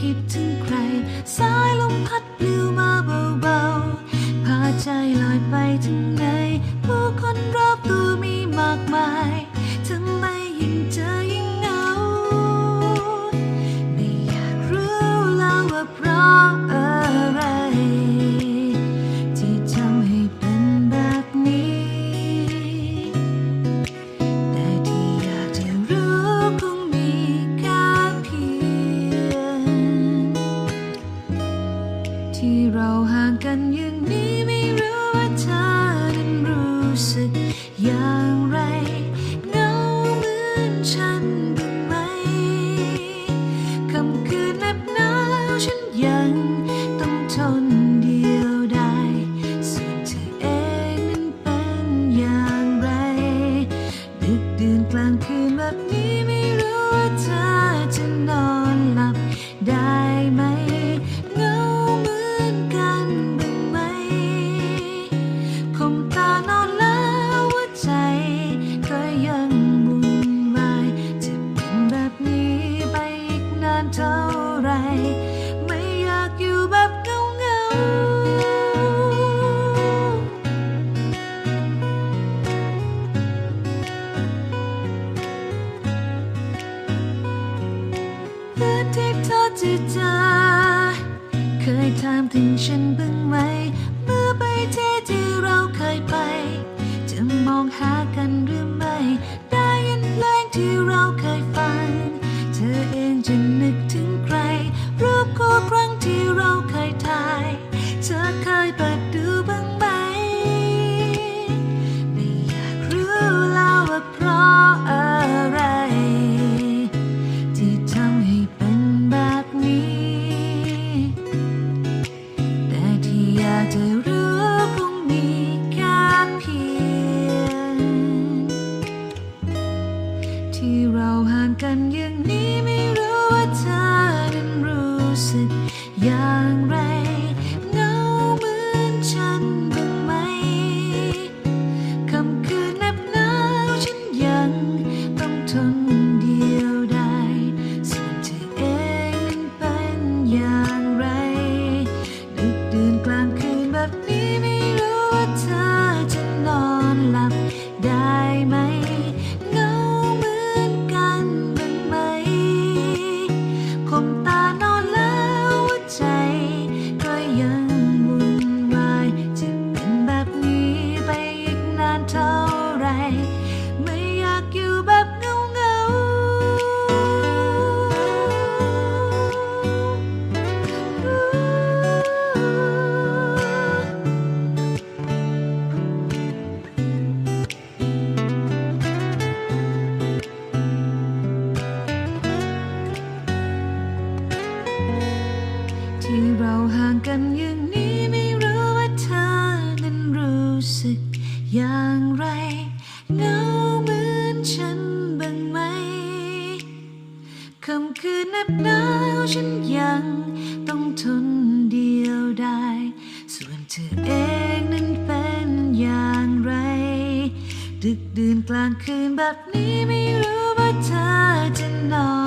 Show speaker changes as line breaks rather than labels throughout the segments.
คิดถึงใคร สายลมพัดปลิวมาเบาๆ พาใจลอยไปถึง ที่เธเคยถามถึงฉันบ้างไหม เมื่อไปที่ที่เราเคยไป จะมองหากันหรือไม่ ได้ยินเพลงที่เราเคยฟัง เธอเองจะนึกถึงใคร รูปคู่ครั้งที่เราเคยถ่าย เธอเคยไป ที่เราห่างกันอย่างนี้ไม่รู้ว่าเธอนั้นรู้สึกอย่างไรเงาเหมือนฉันบ้างไหมคำคืนนับหนาวฉันยังต้องทนเดียวได้ ส่วนเธอเองนั้นเป็นอย่างไร ดึกดื่นกลางคืนแบบนี้ไม่รู้ว่าเธอจะนอน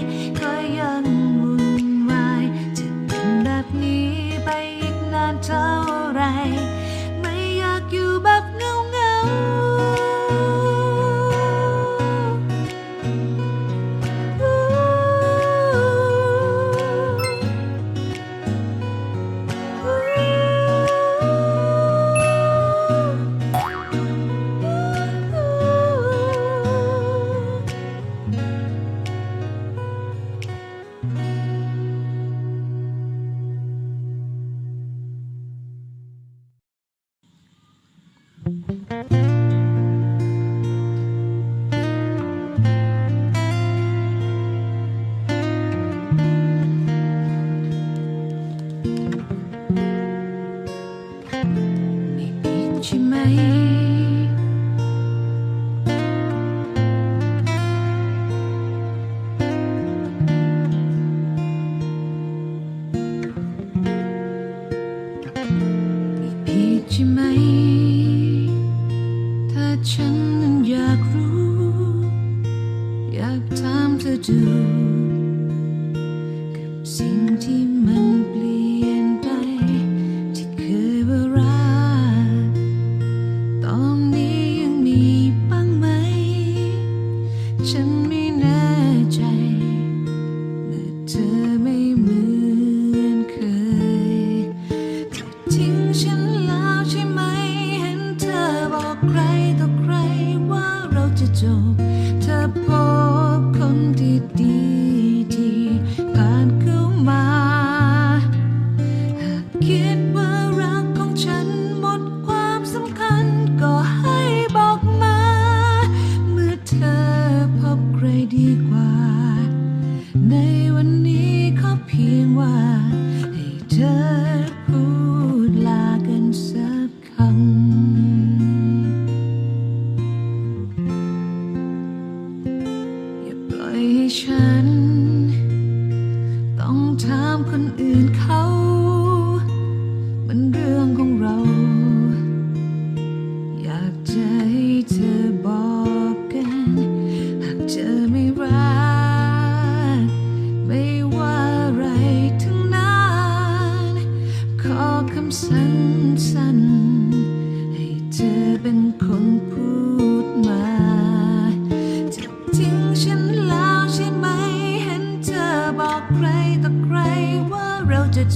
me. do.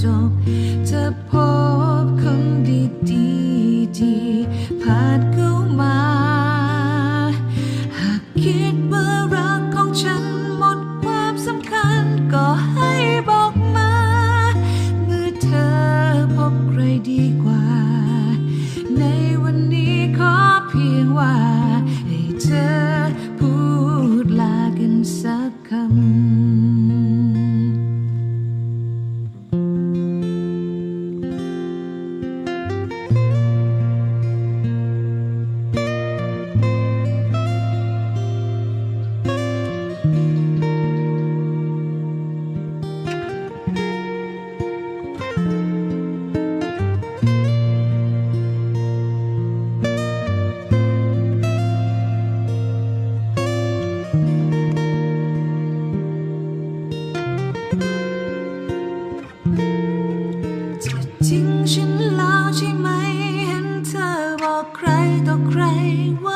stop บอใครต่อใครว่า